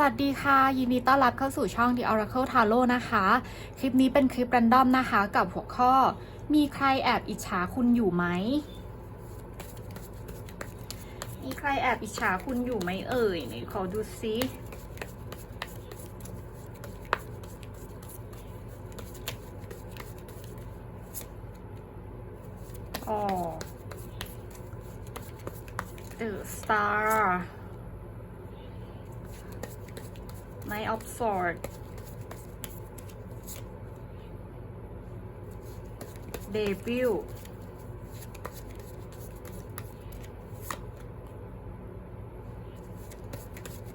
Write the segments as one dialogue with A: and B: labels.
A: สวัสดีค่ะ ยินดีต้อนรับเข้าสู่ช่อง The Oracle Tarot นะคะ คลิปนี้เป็นคลิป r รนดอมนะคะ กับหัวข้อ มีใครแอบอิจฉาคุณอยู่ไหม มีใครแอบอิจฉาคุณอยู่ไหมเอ่ยไหนขอดูซิอ๋อ The Star Knight of Swords Devil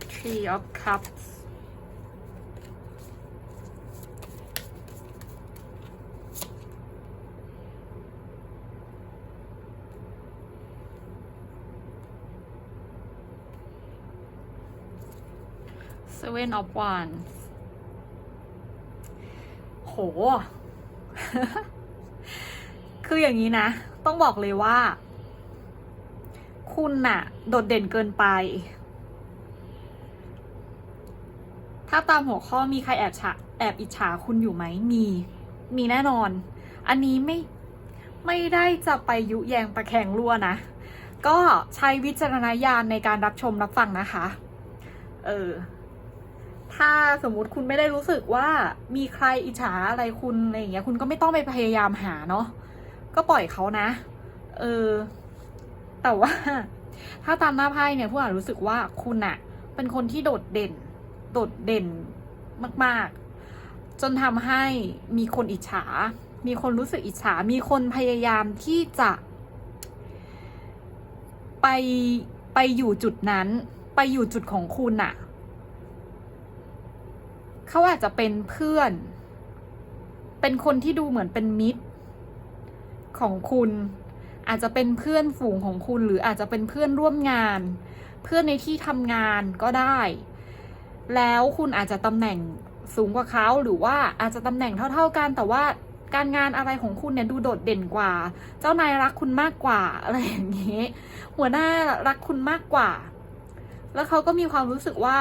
A: Three of Cups Seven of Wands โห คืออย่างนี้นะ ต้องบอกเลยว่า คุณน่ะ โดดเด่นเกินไป ถ้าตามหัวข้อมีใครแอบฉะแอบอิจฉาคุณอยู่ไหม มี มีแน่นอน อันนี้ไม่ ไม่ได้จะไปยุแยงประแข่งรั่วนะ ก็ใช้วิจารณญาณในการรับชมรับฟังนะคะ เออ ถ้าสมมุติคุณไม่ได้รู้สึกว่ามีใครอิจฉาอะไรคุณอะไรอย่างเงี้ยคุณก็ไม่ต้องไปพยายามหาเนาะก็ปล่อยเขานะ เออ แต่ว่า ถ้าตามหน้าไพ่เนี่ยผู้อ่านรู้สึกว่าคุณอะเป็นคนที่โดดเด่น โดดเด่นมาก ๆ จนทำให้มีคนอิจฉา มีคนรู้สึกอิจฉา มีคนพยายามที่จะ ไปไปอยู่จุดนั้น ไปอยู่จุดของคุณอะ เขาอาจจะเป็นเพื่อน เป็นคนที่ดูเหมือนเป็นมิตรของคุณ อาจจะเป็นเพื่อนฝูงของคุณ หรืออาจจะเป็นเพื่อนร่วมงาน เพื่อนในที่ทำงานก็ได้ แล้วคุณอาจจะตำแหน่งสูงกว่าเขาหรือว่าอาจจะตำแหน่งเท่า ๆกัน แต่ว่าการงานอะไรของคุณเนี่ยดูโดดเด่นกว่า เจ้านายรักคุณมากกว่าอะไรอย่างนี้ หัวหน้ารักคุณมากกว่า แล้วเขาก็มีความรู้สึกว่า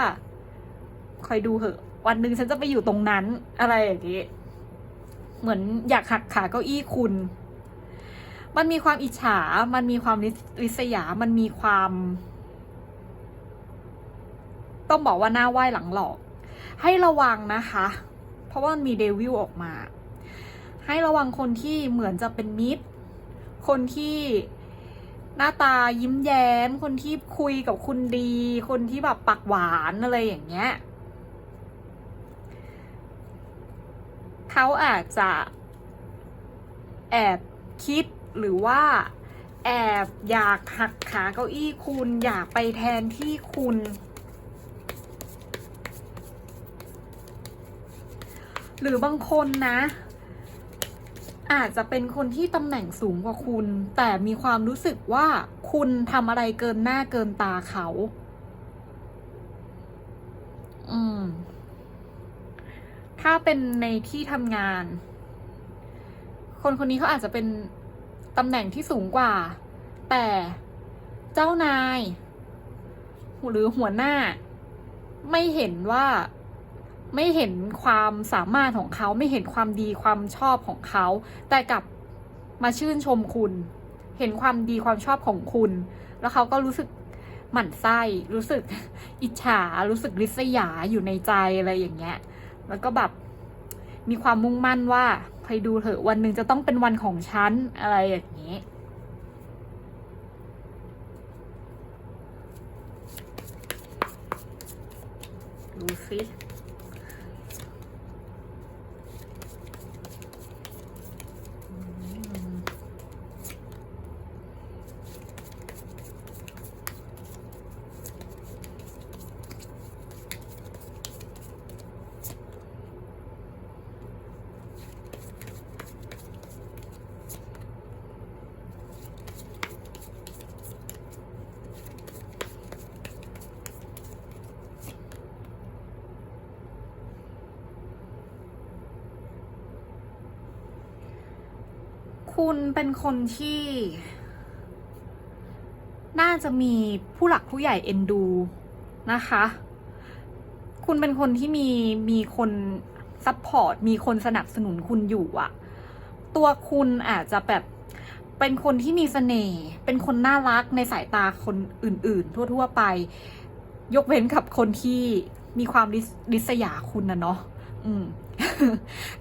A: คอยดูเหอะ วันหนึ่งฉันจะไปอยู่ตรงนั้น อะไรอย่างนี้เหมือนอยากหักขาเก้าอี้คุณ มันมีความอิจฉา มันมีความริษยา มันมีความ ต้องบอกว่าหน้าไหว้หลังหลอก ให้ระวังนะคะ เพราะว่ามันมีเดวิลออกมา ให้ระวังคนที่เหมือนจะเป็นมิตร คนที่หน้าตายิ้มแย้ม คนที่คุยกับคุณดี คนที่แบบปากหวานอะไรอย่างเงี้ย เขาอาจจะแอบคิดหรือว่าแอบอยากหักขาเก้าอี้คุณอยากไปแทนที่คุณ หรือบางคนนะ อาจจะเป็นคนที่ตำแหน่งสูงกว่าคุณ แต่มีความรู้สึกว่าคุณทำอะไรเกินหน้าเกินตาเขา อืม ถ้าเป็นในที่ทำงาน คนคนนี้เขาอาจจะเป็นตำแหน่งที่สูงกว่า แต่เจ้านายหรือหัวหน้า ไม่เห็นว่าไม่เห็นความสามารถของเขาไม่เห็นความดีความชอบของเขา แต่กลับมาชื่นชมคุณ เห็นความดีความชอบของคุณ แล้วเขาก็รู้สึกหมั่นไส้ รู้สึกอิจฉา รู้สึกริษยาอยู่ในใจอะไรอย่างเงี้ย แล้วก็แบบมีความมุ่งมั่นว่าใครดูเถอะวันหนึ่งจะต้องเป็นวันของฉันอะไรอย่างนี้ดูสิ คุณเป็นคนที่ น่าจะมีผู้หลักผู้ใหญ่เอ็นดูนะคะ คุณเป็นคนที่มีมีคนซัพพอร์ตมีคนสนับสนุนคุณอยู่อะตัวคุณอาจจะแบบเป็นคนที่มีเสน่ห์ เป็นคนน่ารักในสายตาคนอื่น ๆ ทั่ว ๆ ไป ยกเว้นกับคนที่มีความริษริษยาคุณนะเนาะ อืม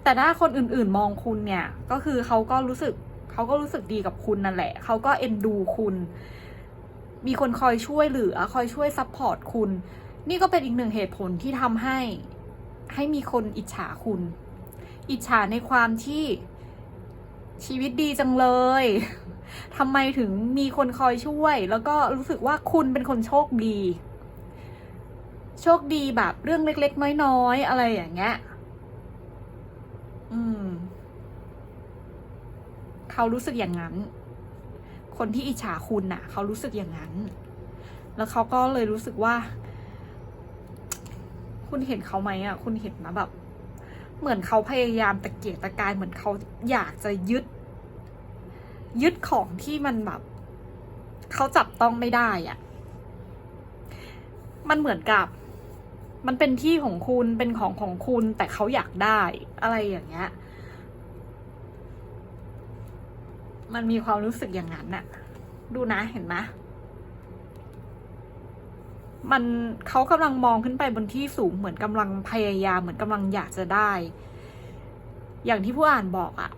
A: แต่ถ้าคนอื่นๆมองคุณเนี่ย ก็คือเขาก็รู้สึกเขาก็รู้สึกดีกับคุณนั่นแหละ เขาก็เอ็นดูคุณ มีคนคอยช่วยเหลือ คอยช่วยซัพพอร์ตคุณ นี่ก็เป็นอีกหนึ่งเหตุผลที่ทำให้ให้มีคนอิจฉาคุณ อิจฉาในความที่ชีวิตดีจังเลยทำไมถึงมีคนคอยช่วย แล้วก็รู้สึกว่าคุณเป็นคนโชคดี โชคดีแบบเรื่องเล็ก ๆ น้อย ๆ อะไรอย่างเงี้ย อืม เขารู้สึกอย่างนั้น คนที่อิจฉาคุณน่ะ เขารู้สึกอย่างนั้น แล้วเขาก็เลยรู้สึกว่า คุณเห็นเขาไหมอะ คุณเห็นนะแบบ เหมือนเขาพยายามตะเกียกตะกายเหมือนเขาอยากจะยึด ยึดของที่มันแบบเขาจับต้องไม่ได้อะ มันเหมือนกับ มันเป็นที่ของคุณเป็นของของคุณแต่เขาอยากได้อะไรอย่างเงี้ย มันมีความรู้สึกอย่างนั้นน่ะ ดูนะเห็นไหมมันเขากำลังมองขึ้นไปบนที่สูงเหมือนกำลังพยายามเหมือนกำลังอยากจะได้ อย่างที่ผู้อ่านบอกอะ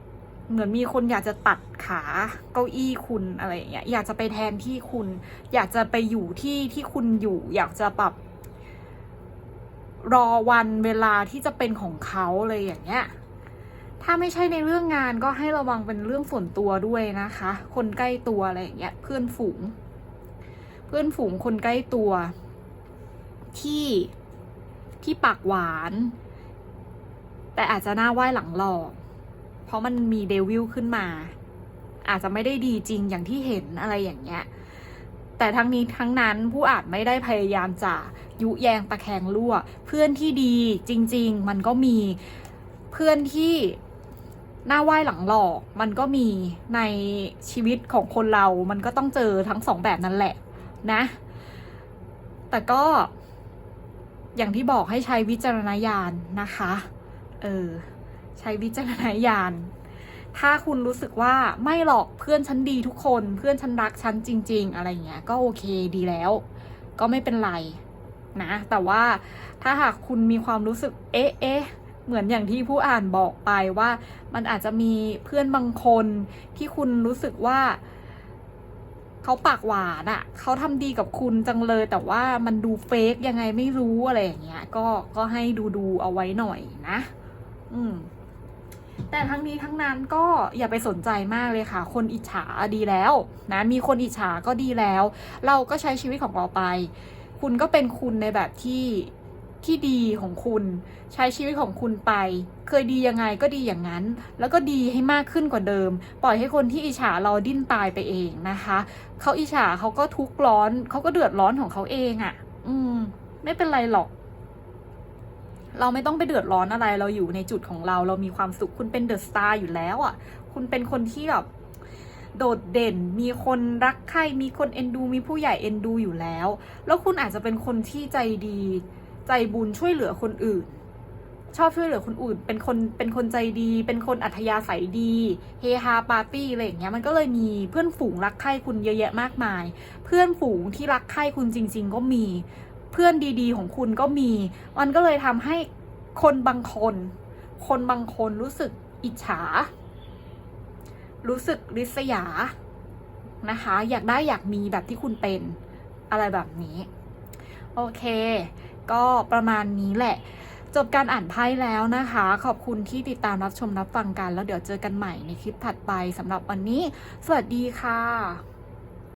A: เหมือนมีคนอยากจะตัดขาเก้าอี้คุณอะไรอย่างเงี้ยอยากจะไปแทนที่คุณ อยากจะไปอยู่ที่ที่คุณอยู่ อยากจะแบบ รอวันเวลาที่จะเป็นของเขาเลยอย่างเงี้ย ถ้าไม่ใช่ในเรื่องงานก็ให้ระวังเป็นเรื่องส่วนตัวด้วยนะคะ คนใกล้ตัวอะไรอย่างเงี้ยเพื่อนฝูง เพื่อนฝูงคนใกล้ตัว ที่ที่ปากหวาน แต่อาจจะหน้าไหว้หลังหลอก เพราะมันมีเดวิลขึ้นมา อาจจะไม่ได้ดีจริงอย่างที่เห็นอะไรอย่างเงี้ย แต่ทั้งนี้ทั้งนั้นผู้อาจไม่ได้พยายามจะยุแยงตะแคงรั่ว เพื่อนที่ดีจริง ๆ มันก็มีเพื่อนที่หน้าไหว้หลังหลอกมันก็มีในชีวิตของคนเรา มันก็ต้องเจอทั้งสองแบบนั่นแหละนะ แต่ก็อย่างที่บอกให้ใช้วิจารณญาณนะคะ เออ ใช้วิจารณญาณ ถ้าคุณรู้สึกว่าไม่หรอกเพื่อนฉันดีทุกคน เพื่อนฉันรักฉันจริง ๆ อะไรเงี้ยก็โอเคดีแล้ว ก็ไม่เป็นไรนะ แต่ว่าถ้าหากคุณมีความรู้สึกเอ๊ะเอ๊ะเหมือนอย่างที่ผู้อ่านบอกไปว่ามันอาจจะมีเพื่อนบางคนที่คุณรู้สึกว่าเขาปากหวานอะ่ะเขาทำดีกับคุณจังเลยแต่ว่ามันดูเฟกยังไงไม่รู้อะไรอย่างเงี้ย ก็ก็ให้ดูดูเอาไว้หน่อยนะ อืม แต่ทั้งนี้ทั้งนั้นก็อย่าไปสนใจมากเลยค่ะ คนอิจฉาดีแล้วนะมีคนอิจฉาก็ดีแล้ว เราก็ใช้ชีวิตของเราไป คุณก็เป็นคุณในแบบที่ที่ดีของคุณใช้ชีวิตของคุณไป เคยดียังไงก็ดีอย่างนั้น แล้วก็ดีให้มากขึ้นกว่าเดิม ปล่อยให้คนที่อิจฉาเราดิ้นตายไปเองนะคะเขาอิจฉาเขาก็ทุกข์ร้อนเขาก็เดือดร้อนของเขาเองอะ่ะ อืม ไม่เป็นไรหรอก เราไม่ต้องไปเดือดร้อนอะไร เราอยู่ในจุดของเรา เรามีความสุข คุณเป็นเดอะสตาร์อยู่แล้วอะ่ะ คุณเป็นคนที่แบบโดดเด่น มีคนรักใคร มีคนเอ็นดู มีผู้ใหญ่เอ็นดูอยู่แล้ว แล้วคุณอาจจะเป็นคนที่ใจดี ใจบุญช่วยเหลือคนอื่น ชอบช่วยเหลือคนอื่น เป็นคน เป็นคนใจดี เป็นคนอัธยาศัยดี เฮฮาปาร์ตี้อะไรอย่างเงี้ย มันก็เลยมีเพื่อนฝูงรักใคร่คุณเยอะแยะมากมาย เพื่อนฝูงที่รักใคร่คุณจริง ๆ ก็มี เพื่อนดีๆ ของคุณก็มี มันก็เลยทำให้คนบางคน คนบางคนรู้สึกอิจฉา รู้สึกริษยานะคะ อยากได้อยากมีแบบที่คุณเป็นอะไรแบบนี้ โอเค ก็ประมาณนี้แหละ จบการอ่านไพ่แล้วนะคะ ขอบคุณที่ติดตามรับชมรับฟังกัน แล้วเดี๋ยวเจอกันใหม่ในคลิปถัดไปสำหรับวันนี้ สวัสดีค่ะ